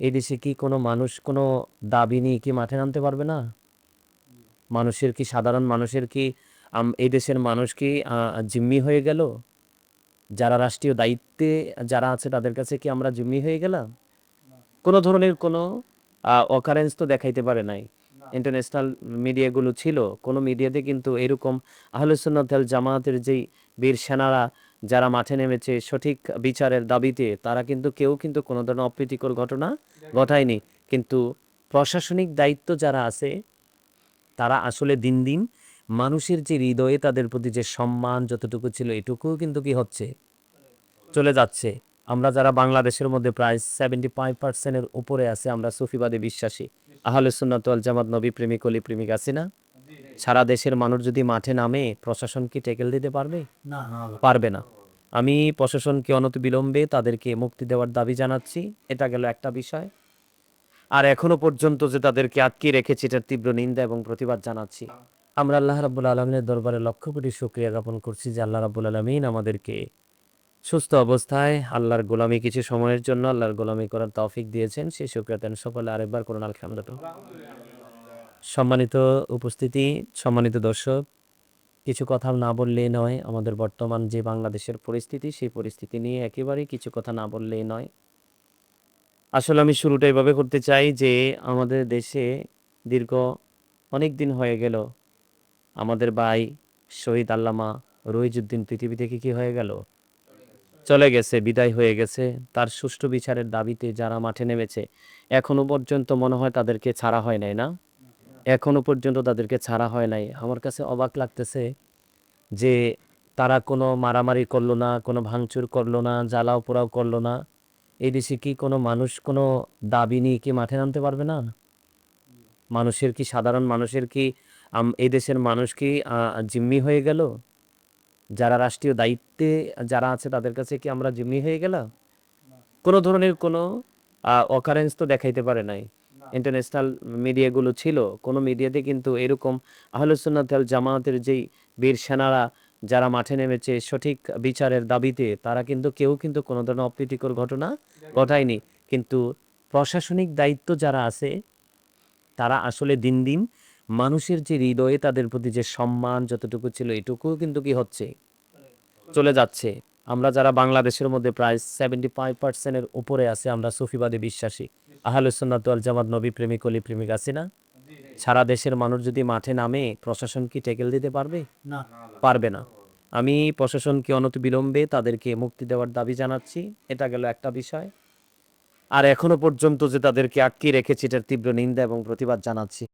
এই দেশে কি কোনো মানুষ, কোনো দাবি নিয়ে কি মাঠে নামতে পারবে না? মানুষের কি, সাধারণ মানুষের কি এই দেশের মানুষ কি জিম্মি হয়ে গেল? যারা রাষ্ট্রীয় দায়িত্বে যারা আছে তাদের কাছে কি আমরা জিম্মি হয়ে গেলাম? কোনো ধরনের কোনো অকারেন্স তো দেখাইতে পারে নাই। ইন্টারন্যাশনাল মিডিয়াগুলো ছিল, কোনো মিডিয়াতে কিন্তু এরকম আহলুসুন্নাতাল জামায়াতের যেই বীর সেনারা যারা মাঠে নেমেছে, সঠিক বিচারের দাবিতে, তারা কিন্তু কেউ কিন্তু কোনো ধরনের অপ্রীতিকর ঘটনা ঘটায়নি। কিন্তু প্রশাসনিক দায়িত্ব যারা আছে, তারা আসলে দিন দিন মানুষের যে হৃদয়ে তাদের প্রতি যে সম্মান যতটুকু ছিল, এটুকুও কিন্তু কি হচ্ছে? চলে যাচ্ছে। আমরা যারা বাংলাদেশের মধ্যে প্রায় সেভেন্টি ফাইভ পার্সেন্টের উপরে আছে, আমরা সুফিবাদে বিশ্বাসী। আহলে সুন্নাতুল জামাত, নবী প্রেমিক, অলি প্রেমিক আছি না সারা দেশের মানুষ যদি মাঠে নামে প্রশাসন কি টেকেল দিতে পারবে? না পারবে না। আমি প্রশাসনকে অনত বিলম্বে তাদেরকে মুক্তি দেওয়ার দাবি জানাচ্ছি। এটা গেল একটা বিষয়। আর এখনও পর্যন্ত যে তাদেরকে আটকে রেখেছে এটার তীব্র নিন্দা এবং প্রতিবাদ জানাচ্ছি। আমরা আল্লাহ রাব্বুল আলমিনের দরবারে লক্ষ কোটি শুক্রিয়া জ্ঞাপন করছি যে আল্লাহ রাব্বুল আলমিন আমাদেরকে সুস্থ অবস্থায় আল্লাহর গোলামি কিছু সময়ের জন্য আল্লাহর গোলামি করার তৌফিক দিয়েছেন। সেই শুক্রিয়া দেন সকলে। আরেকবার করুন আলহামদুলিল্লাহ। সম্মানিত উপস্থিতি, সম্মানিত দর্শক, কিছু কথা না বললেই নয়, আমাদের বর্তমান যে বাংলাদেশের পরিস্থিতি, সেই পরিস্থিতি নিয়ে একেবারেই কিছু কথা না বললেই নয়। আসলে আমি শুরুটা এভাবে করতে চাই যে, আমাদের দেশে দীর্ঘ অনেক দিন হয়ে গেল, আমাদের ভাই শহীদ আল্লামা রহিজুদ্দিন পৃথিবী থেকে কি হয়ে গেল? চলে গেছে, বিদায় হয়ে গেছে, তার সুষ্ঠু বিচারের দাবিতে যারা মাঠে নেমেছে, এখনও পর্যন্ত মনে হয় তাদেরকে ছাড়া হয় নাই না? এখনও পর্যন্ত তাদেরকে ছাড়া হয় নাই। আমার কাছে অবাক লাগতেছে যে তারা কোনো মারামারি করল না, কোনো ভাঙচুর করল না, জ্বালাও পোড়াও করল না। এই দেশে কি কোনো মানুষ কোনো দাবি নিয়ে কি মাঠে নামতে পারবে না? মানুষের কি সাধারণ মানুষের কি এই দেশের মানুষ কি জিম্মি হয়ে গেল? যারা রাষ্ট্রীয় দায়িত্বে যারা আছে তাদের কাছে কি আমরা জিম্মি হয়ে গেলাম? কোনো ধরনের কোনো অকারেন্স তো দেখাইতে পারে নাই। ইন্টারন্যাশনাল মিডিয়াগুলো ছিল, কোনো মিডিয়াতে কিন্তু এরকম আহলুসুন্নাতাল জামায়াতের যেই বীর সেনারা যারা মাঠে নেমেছে সঠিক বিচারের দাবিতে, তারা কিন্তু কেউ কিন্তু কোনো ধরনের অপ্রীতিকর ঘটনা ঘটায়নি। কিন্তু প্রশাসনিক দায়িত্ব যারা আছে, তারা আসলে দিন দিন মানুষের যে হৃদয়ে তাদের প্রতি যে সম্মান যতটুকু ছিল, এটুকুও কিন্তু কি হচ্ছে? চলে যাচ্ছে। আমরা যারা বাংলাদেশের মধ্যে প্রায় সেভেন্টি ফাইভ পার্সেন্টের উপরে আছে, আমরা সুফিবাদে বিশ্বাসী। আহলুসুন্নাতুল জামাত নবী প্রেমিক অলি প্রেমিক আছি না? সারা দেশের মানুষ যদি মাঠে নামে প্রশাসন কি টেকেল দিতে পারবে? না। পারবে না। আমি প্রশাসনকে অনত বিলম্বে তাদেরকে মুক্তি দেওয়ার দাবি জানাচ্ছি? এটা গেল একটা বিষয়। আর এখনও পর্যন্ত যে তাদেরকে আটকে রেখেছে এটার তীব্র নিন্দা এবং প্রতিবাদ জানাচ্ছি।